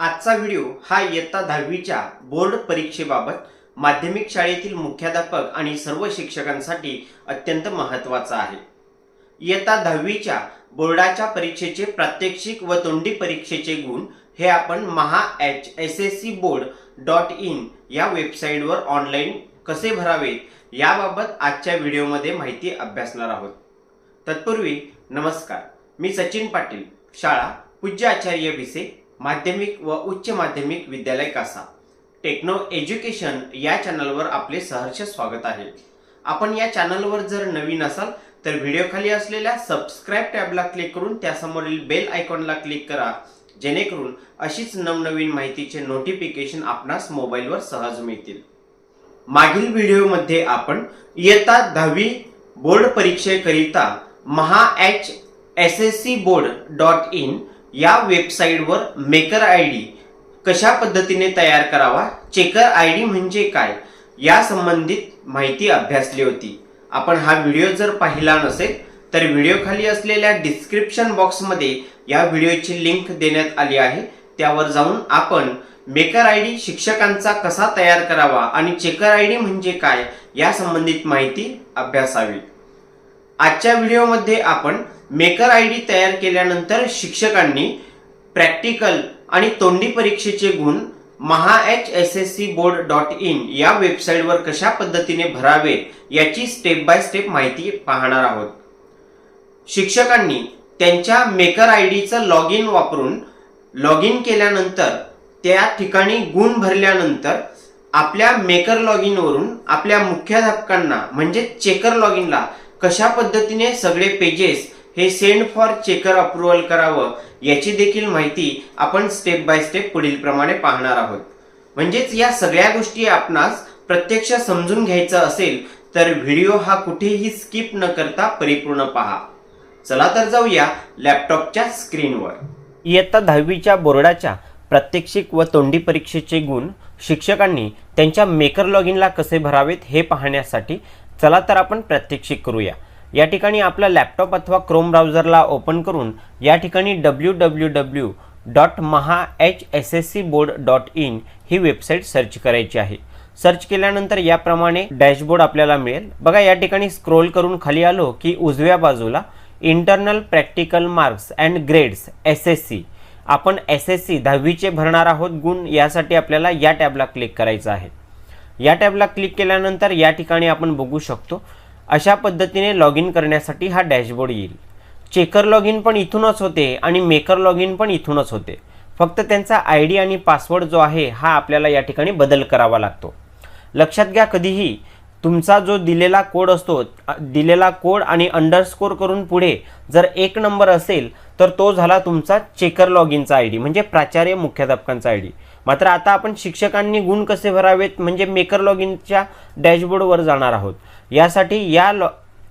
आजचा व्हिडिओ हा इयत्ता दहावीच्या बोर्ड परीक्षेबाबत माध्यमिक शाळेतील मुख्याध्यापक आणि सर्व शिक्षकांसाठी अत्यंत महत्त्वाचा आहे. इयत्ता दहावीच्या बोर्डाच्या परीक्षेचे प्रात्यक्षिक व तोंडी परीक्षेचे गुण हे आपण Maha H S S C board dot in या वेबसाईटवर ऑनलाईन कसे भरावे याबाबत आजच्या व्हिडिओमध्ये माहिती अभ्यासणार आहोत. तत्पूर्वी नमस्कार. मी सचिन पाटील शाळा पूज्य आचार्य भिसे माध्यमिक व उच्च माध्यमिक विद्यालय कासा. टेक्नो एज्युकेशन या चॅनलवर आपले सहर्ष स्वागत आहे. आपण या चॅनलवर जर नवीन असाल तर व्हिडिओखाली असलेल्या सबस्क्राईब टॅबला क्लिक करून त्यासमोरील बेल आयकॉनला क्लिक करा. जेणेकरून अशीच नवनवीन माहितीचे नोटिफिकेशन आपणास मोबाईलवर सहज मिळतील. मागील व्हिडिओमध्ये आपण इयत्ता दहावी board परीक्षेकरिता Maha H S S C board dot in या वेबसाईटवर मेकर आय डी कशा पद्धतीने तयार करावा? चेकर आय डी म्हणजे काय? या संबंधित माहिती अभ्यासली होती. आपण हा व्हिडिओ जर पाहिला नसेल तर व्हिडिओ खाली असलेल्या डिस्क्रिप्शन बॉक्समध्ये या व्हिडिओची लिंक देण्यात आली आहे. त्यावर जाऊन आपण मेकर आय डी शिक्षकांचा कसा तयार करावा आणि चेकर आय डी म्हणजे काय या संबंधित माहिती अभ्यासावी. आजच्या व्हिडिओमध्ये आपण मेकर आय डी तयार केल्यानंतर शिक्षकांनी प्रॅक्टिकल आणि तोंडी परीक्षेचे गुण Maha H S S C board dot in या वेबसाईटवर कशा पद्धतीने भरावे याची स्टेप बाय स्टेप माहिती पाहणार आहोत. शिक्षकांनी त्यांच्या मेकर आय डीचं लॉग इन वापरून लॉग इन केल्यानंतर त्या ठिकाणी गुण भरल्यानंतर आपल्या मेकर लॉग इनवरून आपल्या मुख्याध्यापकांना म्हणजे चेकर लॉग इनला कशा पद्धतीने सगळे पेजेस हे सेंड फॉर चेकर अप्रुव्हल करावं याची देखील माहिती आपण स्टेप बाय स्टेप पुढील प्रमाणे पाहणार आहोत. म्हणजेच या सगळ्या गोष्टी आपणास प्रत्यक्ष समजून घ्यायचं असेल तर व्हिडिओ हा कुठेही स्किप न करता परिपूर्ण पहा. चला तर जाऊया लॅपटॉपच्या स्क्रीनवर इयत्ता दहावीच्या बोर्डाच्या प्रात्यक्षिक व तोंडी परीक्षेचे गुण शिक्षकांनी त्यांच्या मेकर लॉग इनला कसे भरावेत हे पाहण्यासाठी चला तर आपण प्रात्यक्षिक करूया. या ठिकाणी आपला लॅपटॉप अथवा क्रोम ब्राउझरला ओपन करून या ठिकाणी W W W dot Maha H S S C board dot in he website search करायची आहे. सर्च केल्यानंतर याप्रमाणे डॅशबोर्ड आपल्याला मिळेल. बघा या ठिकाणी स्क्रोल करून खाली आलो की उजव्या बाजूला internal practical marks and grades S S C आपण एस एस सी दहावीचे भरणार आहोत गुण यासाठी आपल्याला या टॅबला क्लिक करायचं आहे. या टॅबला क्लिक केल्यानंतर या ठिकाणी आपण बघू शकतो अशा पद्धतीने लॉग इन करण्यासाठी हा डॅशबोर्ड येईल. चेकर लॉग इन पण इथूनच होते आणि मेकर लॉग इन पण इथूनच होते. फक्त त्यांचा आय डी आणि पासवर्ड जो आहे हा आपल्याला या ठिकाणी बदल करावा लागतो. लक्षात घ्या कधीही तुमचा जो दिलेला कोड असतो दिलेला कोड आणि अंडरस्कोर करून पुढे जर एक नंबर असेल तर तो झाला तुमचा चेकर लॉग इनचा आय डी म्हणजे प्राचार्य मुख्याध्यापकांचा आय डी. मात्र आता आपण शिक्षकांनी गुण कसे भरावेत म्हणजे मेकर लॉग इनच्या डॅशबोर्डवर जाणार आहोत. यासाठी या लॉ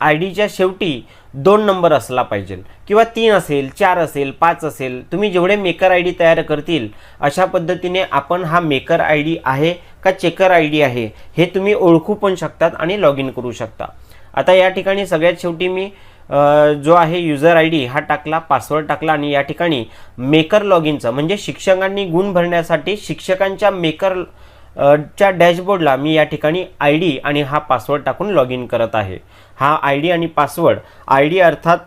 आय डीच्या शेवटी दोन नंबर असला पाहिजे. किंवा तीन असेल चार असेल पाच असेल तुम्ही जेवढे मेकर आय डी तयार करतील अशा पद्धतीने आपण हा मेकर आय डी आहे का चेकर आय डी आहे हे तुम्ही ओळखू पण शकतात आणि लॉग इन करू शकता. आता या ठिकाणी सगळ्यात शेवटी मी जो आहे युजर आय डी हा टाकला पासवर्ड टाकला आणि या ठिकाणी मेकर लॉग इनचा म्हणजे शिक्षकांनी गुण भरण्यासाठी शिक्षकांच्या मेकर च्या डॅशबोर्डला मी या ठिकाणी आय डी आणि हा पासवर्ड टाकून लॉग इन करत आहे. हा आय डी आणि पासवर्ड आय डी अर्थात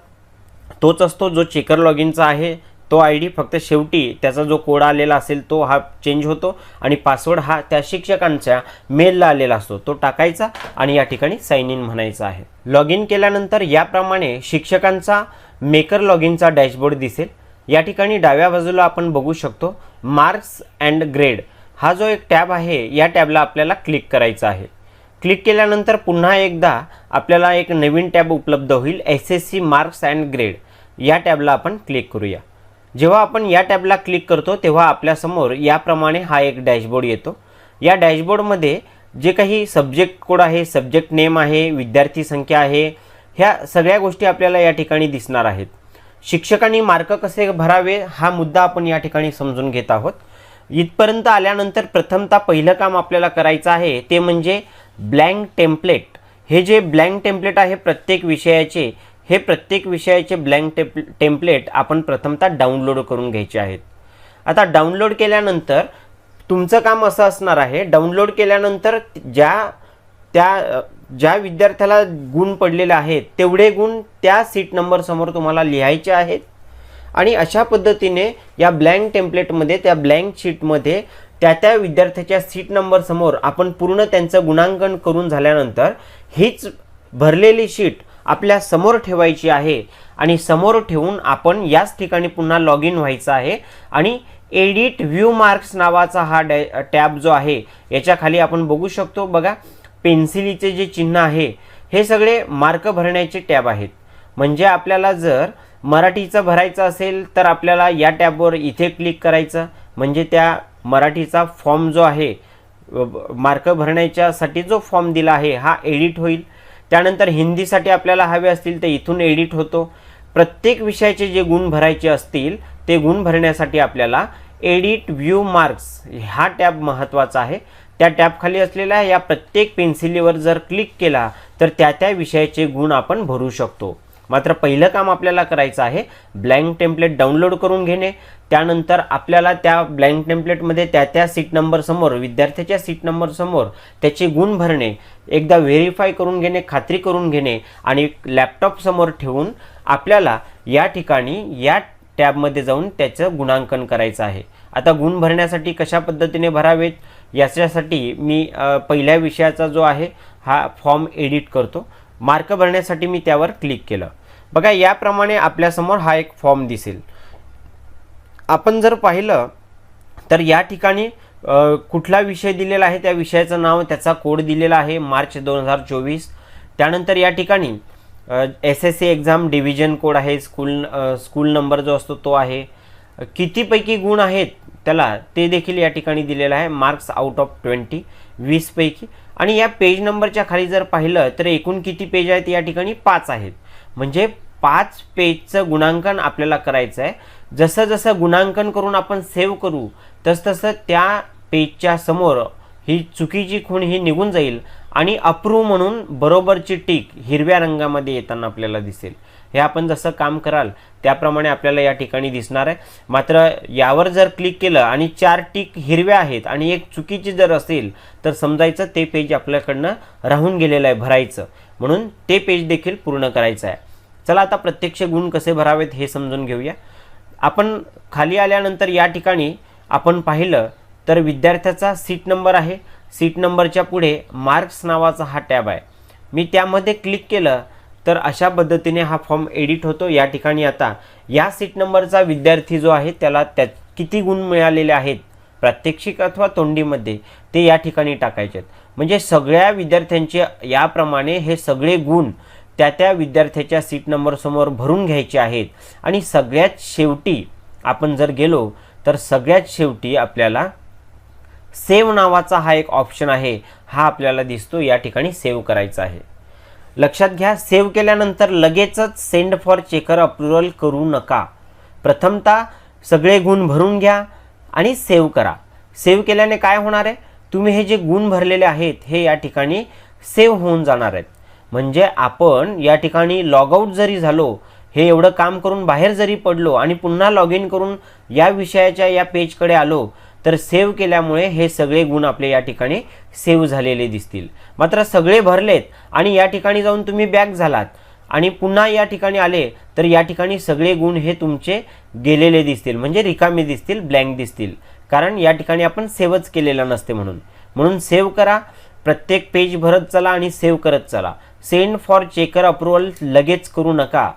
तोच असतो जो चेकर लॉग इनचा आहे तो आय डी फक्त शेवटी त्याचा जो कोड आलेला असेल तो हा चेंज होतो आणि पासवर्ड हा त्या शिक्षकांच्या मेलला आलेला असतो. तो टाकायचा आणि या ठिकाणी साईन इन म्हणायचा आहे. लॉग इन केल्यानंतर याप्रमाणे शिक्षकांचा मेकर लॉग इनचा डॅशबोर्ड दिसेल. या ठिकाणी डाव्या बाजूला आपण बघू शकतो मार्क्स अँड ग्रेड हा जो एक टॅब आहे या टॅबला आपल्याला क्लिक करायचा आहे. क्लिक केल्यानंतर पुन्हा एकदा आपल्याला एक नवीन टॅब उपलब्ध होईल S S C marks and grade या टॅबला आपण क्लिक करूया. जेव्हा आपण या टॅबला क्लिक करतो तेव्हा आपल्यासमोर याप्रमाणे हा एक डॅशबोर्ड येतो. या डॅशबोर्डमध्ये जे काही सब्जेक्ट कोड आहे सब्जेक्ट नेम आहे विद्यार्थी संख्या आहे ह्या सगळ्या गोष्टी आपल्याला या ठिकाणी दिसणार आहेत. शिक्षकांनी मार्क कसे भरावे हा मुद्दा आपण या ठिकाणी समजून घेत आहोत. इथपर्यंत आल्यानंतर प्रथमतः पहिलं काम आपल्याला करायचं आहे ते म्हणजे ब्लँक टेम्पलेट. हे जे ब्लँक टेम्पलेट आहे प्रत्येक विषयाचे हे प्रत्येक विषयाचे ब्लँक टेप टेम्पलेट आपण प्रथमतः डाउनलोड करून घ्यायचे आहेत. आता डाउनलोड केल्यानंतर तुमचं काम असं असणार आहे डाउनलोड केल्यानंतर ज्या त्या ज्या विद्यार्थ्याला गुण पडलेले आहेत तेवढे गुण त्या सीट नंबरसमोर तुम्हाला लिहायचे आहेत. आणि अशा पद्धतीने या ब्लँक टेम्पलेटमध्ये त्या ब्लँक शीटमध्ये त्या त्या विद्यार्थ्याच्या सीट नंबरसमोर आपण पूर्ण त्यांचं गुणांकन करून झाल्यानंतर हीच भरलेली शीट आपल्यासमोर ठेवायची आहे आणि समोर ठेवून आपण याच ठिकाणी पुन्हा लॉग इन व्हायचं आहे आणि एडिट व्ह्यू मार्क्स नावाचा हा डॅ टॅब जो आहे याच्या खाली आपण बघू शकतो. बघा पेन्सिलीचे जे चिन्ह आहे हे सगळे मार्क भरण्याचे टॅब आहेत. म्हणजे आपल्याला जर मराठीचं भरायचं असेल तर आपल्याला या टॅबवर इथे क्लिक करायचं. म्हणजे त्या मराठीचा फॉर्म जो आहे मार्क भरण्याच्यासाठी जो फॉर्म दिला आहे हा एडिट होईल. त्यानंतर हिंदीसाठी आपल्याला हवे असतील तर इथून एडिट होतो. प्रत्येक विषयाचे जे गुण भरायचे असतील ते गुण भरण्यासाठी आपल्याला एडिट व्ह्यू मार्क्स हा टॅब महत्त्वाचा आहे. त्या टॅबखाली असलेल्या या प्रत्येक पेन्सिलीवर जर क्लिक केला तर त्या त्या विषयाचे गुण आपण भरू शकतो. मात्र पहिलं काम आपल्याला करायचं आहे ब्लँक टेम्पलेट डाउनलोड करून घेणे. त्यानंतर आपल्याला त्या ब्लँक टेम्पलेटमध्ये त्या त्या सीट नंबरसमोर विद्यार्थ्याच्या सीट नंबरसमोर त्याचे गुण भरणे एकदा व्हेरीफाय करून घेणे खात्री करून घेणे आणि लॅपटॉपसमोर ठेवून आपल्याला या ठिकाणी या टॅबमध्ये जाऊन त्याचं गुणांकन करायचं आहे. आता गुण भरण्यासाठी कशा पद्धतीने भरावेत? याच्यासाठी मी पहिल्या विषयाचा जो आहे हा फॉर्म एडिट करतो. मार्क भरण्यासाठी मी त्यावर क्लिक केलं. बघा याप्रमाणे आपल्यासमोर हा एक फॉर्म दिसेल. आपण जर पाहिलं तर या ठिकाणी कुठला विषय दिलेला आहे त्या विषयाचं नाव त्याचा कोड दिलेला आहे मार्च दोन हजार चोवीस. त्यानंतर या ठिकाणी S S C exam division code आहे स्कूल स्कूल नंबर जो असतो तो आहे. कितीपैकी गुण आहेत त्याला ते देखील या ठिकाणी दिलेलं आहे मार्क्स आउट ऑफ ट्वेंटी वीसपैकी आणि या पेज नंबरच्या खाली जर पाहिलं तर एकूण किती पेज आहेत या ठिकाणी पाच आहेत. म्हणजे पाच पेजचं गुणांकन आपल्याला करायचं आहे जसं जसं गुणांकन करून आपण सेव्ह करू तसतसं त्या पेजच्या समोर ही चुकीची खूण ही निघून जाईल आणि अप्रूव्ह म्हणून बरोबरची टीक हिरव्या रंगामध्ये येताना आपल्याला दिसेल. हे आपण जसं काम कराल त्याप्रमाणे आपल्याला या ठिकाणी दिसणार आहे. मात्र यावर जर क्लिक केलं आणि चार टीक हिरव्या आहेत आणि एक चुकीची जर असेल तर समजायचं ते पेज आपल्याकडनं राहून गेलेलं आहे भरायचं. म्हणून ते पेज देखील पूर्ण करायचं आहे. चला आता प्रत्यक्ष गुण कसे भरावेत हे समजून घेऊया. आपण खाली आल्यानंतर या ठिकाणी आपण पाहिलं तर विद्यार्थ्याचा सीट नंबर आहे. सीट नंबरच्या पुढे मार्क्स नावाचा हा टॅब आहे. मी त्यामध्ये क्लिक केलं तर अशा पद्धतीने हा फॉर्म एडिट होतो. या ठिकाणी आता या सीट नंबरचा विद्यार्थी जो आहे त्याला त्या किती गुण मिळालेले आहेत? प्रात्यक्षिक अथवा तोंडीमध्ये ते या ठिकाणी टाकायचे आहेत. म्हणजे सगळ्या विद्यार्थ्यांचे याप्रमाणे हे सगळे गुण त्या त्या विद्यार्थ्याच्या सीट नंबरसमोर भरून घ्यायचे आहेत. आणि सगळ्यात शेवटी आपण जर गेलो तर सगळ्यात शेवटी आपल्याला सेव नावाचा हा एक ऑप्शन आहे. हा आपल्याला दिसतो या ठिकाणी सेव्ह करायचा आहे. लक्षात घ्या सेव्ह केल्यानंतर लगेचच सेंड फॉर चेकर अप्रुव्हल करू नका. प्रथमतः सगळे गुण भरून घ्या आणि सेव्ह करा. सेव्ह केल्याने काय होणार आहे? तुम्ही हे जे गुण भरलेले आहेत हे या ठिकाणी सेव्ह होऊन जाणार आहेत. म्हणजे आपण या ठिकाणी लॉगआउट जरी झालो हे एवढं काम करून बाहेर जरी पडलो आणि पुन्हा लॉग इन करून या विषयाच्या या पेजकडे आलो तर सेव्ह केल्यामुळे हे सगळे गुण आपले या ठिकाणी सेव्ह झालेले दिसतील. मात्र सगळे भरलेत आणि या ठिकाणी जाऊन तुम्ही बॅक झालात आणि पुन्हा या ठिकाणी आले तर या ठिकाणी सगळे गुण हे तुमचे गेलेले दिसतील. म्हणजे रिकामे दिसतील ब्लँक दिसतील. कारण या ठिकाणी आपण सेव्हच केलेला नसते म्हणून. म्हणून सेव्ह करा प्रत्येक पेज भरत चला आणि सेव्ह करत चला. सेंड फॉर चेकर अप्रुव्हल लगेच करू नका.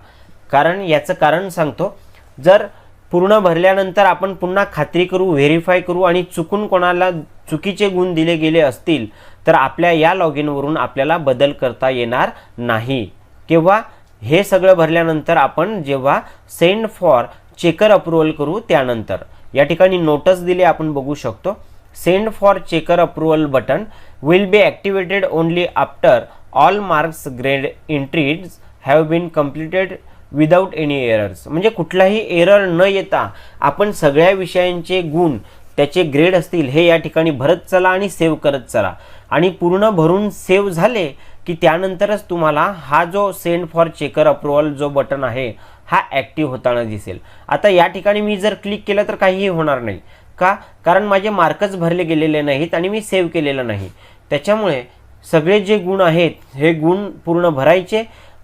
कारण याचं कारण सांगतो जर पूर्ण भरल्यानंतर आपण पुन्हा खात्री करू व्हेरीफाय करू आणि चुकून कोणाला चुकीचे गुण दिले गेले असतील तर आपल्या या लॉग इनवरून आपल्याला बदल करता येणार नाही. किंवा हे सगळं भरल्यानंतर आपण जेव्हा सेंड फॉर चेकर अप्रुव्हल करू त्यानंतर. या ठिकाणी नोटस दिले आपण बघू शकतो. Send for checker approval button will be activated only after all marks grade entries have been completed without any errors म्हणजे कुठलाही एरर न येता आपण सगळ्या विषयांचे गुण त्याचे ग्रेड असतील हे या ठिकाणी भरत चला आणि सेव्ह करत चला. आणि पूर्ण भरून सेव्ह झाले की त्यानंतरच तुम्हाला हा जो सेंड फॉर चेकर अप्रुव्हल जो बटन आहे हा ॲक्टिव्ह होताना दिसेल. आता या ठिकाणी मी जर क्लिक केलं तर काहीही होणार नाही. का? कारण माझे मार्कच भरले गेलेले नाहीत आणि मी सेव्ह केलेलं नाही. त्याच्यामुळे सगळे जे गुण आहेत हे गुण पूर्ण भरायचे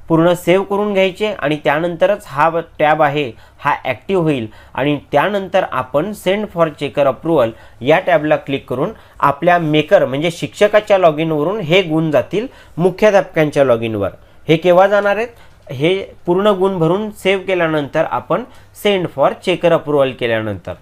पूर्ण सेव्ह करून घ्यायचे आणि त्यानंतरच हा टॅब आहे हा ॲक्टिव्ह होईल. आणि त्यानंतर आपण सेंड फॉर चेकर अप्रुव्हल या टॅबला क्लिक करून आपल्या मेकर म्हणजे शिक्षकाच्या लॉग इनवरून हे गुण जातील मुख्याध्यापकांच्या लॉग इनवर हे केव्हा जाणार आहेत? हे पूर्ण गुण भरून सेव्ह केल्यानंतर आपण सेंड फॉर चेकर अप्रुव्हल केल्यानंतर.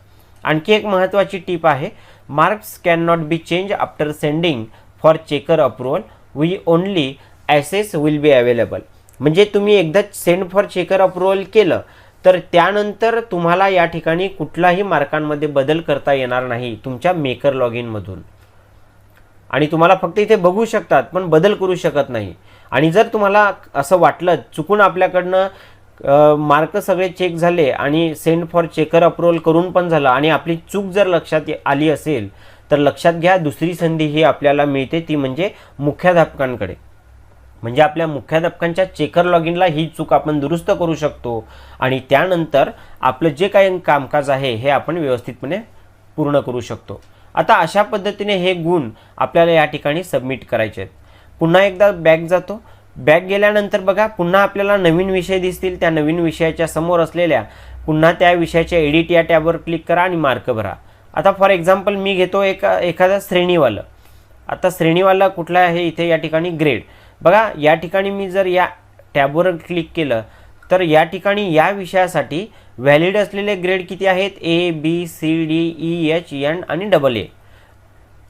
आणखी एक महत्त्वाची टीप आहे marks can not be change after sending. For checker approval we only access will be available. म्हणजे तुम्ही एकदा सेंड फॉर चेकर अप्रुव्हल केलं तर त्यानंतर तुम्हाला या ठिकाणी कुठलाही मार्कांमध्ये बदल करता येणार नाही तुमच्या मेकर लॉग इनमधून आणि तुम्हाला फक्त इथे बघू शकतात पण बदल करू शकत नाही. आणि जर तुम्हाला असं वाटलं चुकून आपल्याकडनं मार्क सगळे चेक झाले आणि सेंड फॉर चेकर अप्रुव्हल करून पण झालं आणि आपली चूक जर लक्षात आली असेल तर लक्षात घ्या दुसरी संधी ही आपल्याला मिळते ती म्हणजे मुख्याध्यापकांकडे. म्हणजे आपल्या मुख्याध्यापकांच्या चेकर लॉग इनला ही चूक आपण दुरुस्त करू शकतो आणि त्यानंतर आपलं जे काही कामकाज आहे हे आपण व्यवस्थितपणे पूर्ण करू शकतो. आता अशा पद्धतीने हे गुण आपल्याला या ठिकाणी सबमिट करायचे आहेत. पुन्हा एकदा बॅग जातो. बॅग गेल्यानंतर बघा पुन्हा आपल्याला नवीन विषय दिसतील. त्या नवीन विषयाच्या समोर असलेल्या पुन्हा त्या विषयाच्या एडिट या टॅबवर क्लिक करा आणि मार्क भरा. आता फॉर एक्झाम्पल मी घेतो एका एखादा श्रेणीवालं. आता श्रेणीवाला कुठला आहे? इथे या ठिकाणी ग्रेड बघा या ठिकाणी मी जर या टॅबवर क्लिक केलं तर या ठिकाणी या विषयासाठी व्हॅलिड असलेले ग्रेड किती आहेत? A B C D E H N आणि डबल ए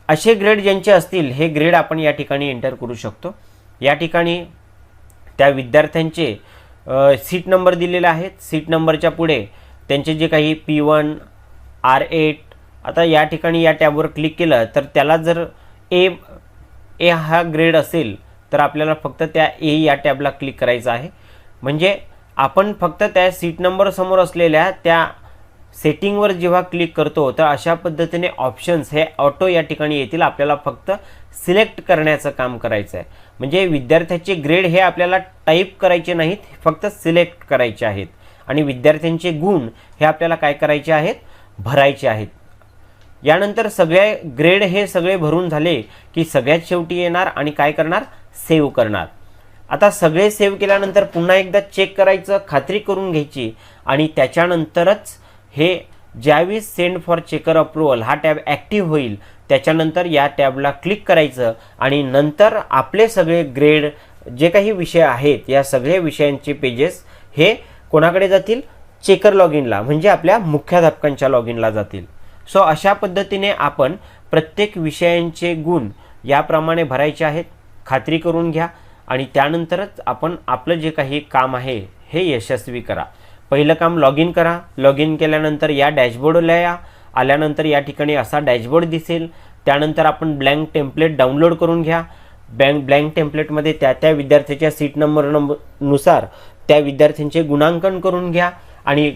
असे ग्रेड ज्यांचे असतील हे ग्रेड आपण या ठिकाणी एंटर करू शकतो. या ठिकाणी त्या विद्यार्थ्यांचे सीट नंबर दिलेले आहेत. सीट नंबरच्या पुढे त्यांचे जे काही पी वन आर एट आता या ठिकाणी या टॅबवर क्लिक केलं तर त्याला जर ए ए हा ग्रेड असेल तर आपल्याला फक्त त्या ए या टॅबला क्लिक करायचं आहे. म्हणजे आपण फक्त त्या सीट नंबर समोर असलेल्या त्या सेटिंगवर जेव्हा क्लिक करतो तर अशा पद्धतीने ऑप्शन्स हे ऑटो या ठिकाणी येतील. आपल्याला फक्त सिलेक्ट करण्याचं काम करायचं आहे. म्हणजे विद्यार्थ्याचे ग्रेड हे आपल्याला टाईप करायचे नाहीत फक्त सिलेक्ट करायचे आहेत. आणि विद्यार्थ्यांचे गुण हे आपल्याला काय करायचे आहेत? भरायचे आहेत. यानंतर सगळे ग्रेड हे सगळे भरून झाले की सगळ्यात शेवटी येणार आणि काय करणार? सेव्ह करणार. आता सगळे सेव्ह केल्यानंतर पुन्हा एकदा चेक करायचं खात्री करून घ्यायची आणि त्याच्यानंतरच हे ज्यावेळेस सेंड फॉर चेकर अप्रुव्हल हा टॅब ॲक्टिव्ह होईल त्याच्यानंतर या टॅबला क्लिक करायचं आणि नंतर आपले सगळे ग्रेड जे काही विषय आहेत या सगळ्या विषयांचे पेजेस हे कोणाकडे जातील? चेकर लॉग इनला म्हणजे आपल्या मुख्याध्यापकांच्या लॉग इनला जातील. सो अशा पद्धतीने आपण प्रत्येक विषयांचे गुण याप्रमाणे भरायचे आहेत. खात्री करून घ्या आणि त्यानंतरच आपण आपलं जे काही काम आहे हे यशस्वी करा. पहिलं काम लॉग इन करा. लॉग इन केल्यानंतर या डॅशबोर्डला या. आल्यानंतर या ठिकाणी असा डॅशबोर्ड दिसेल. त्यानंतर आपण ब्लँक टेम्पलेट डाउनलोड करून घ्या. बँक ब्लँक टेम्पलेटमध्ये त्या त्या विद्यार्थ्याच्या सीट नंबर नंबरनुसार त्या विद्यार्थ्यांचे गुणांकन करून घ्या. आणि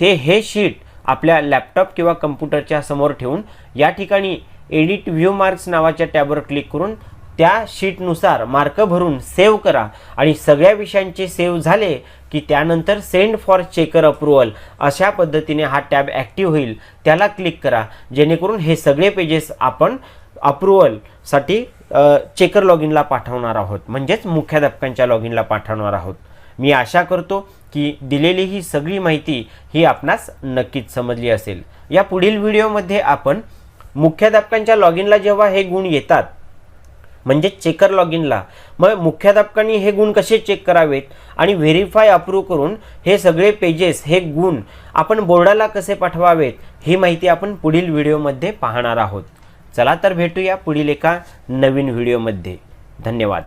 ते हे शीट आपल्या लॅपटॉप किंवा कम्प्युटरच्या समोर ठेवून या ठिकाणी एडिट व्ह्यू मार्क्स नावाच्या टॅबवर क्लिक करून त्या शीटनुसार मार्क भरून सेव्ह करा. आणि सगळ्या विषयांचे सेव्ह झाले की त्यानंतर सेंड फॉर चेकर अप्रुव्हल अशा पद्धतीने हा टॅब ॲक्टिव्ह होईल. त्याला क्लिक करा. जेणेकरून हे सगळे पेजेस आपण अप्रुव्हलसाठी चेकर लॉग इनला पाठवणार आहोत. म्हणजेच मुख्याध्यापकांच्या लॉग इनला पाठवणार आहोत. मी आशा करतो की दिलेली ही सगळी माहिती ही आपणास नक्कीच समजली असेल. या पुढील व्हिडिओमध्ये आपण मुख्याध्यापकांच्या लॉग इनला जेव्हा हे गुण येतात म्हणजे चेकर लॉग इनला मग मुख्याध्यापकांनी हे गुण कसे चेक करावेत आणि व्हेरीफाय अप्रूव्ह करून हे सगळे पेजेस हे गुण आपण बोर्डाला कसे पाठवावेत ही माहिती आपण पुढील व्हिडिओमध्ये पाहणार आहोत. चला तर भेटूया पुढील एका नवीन व्हिडिओमध्ये. धन्यवाद.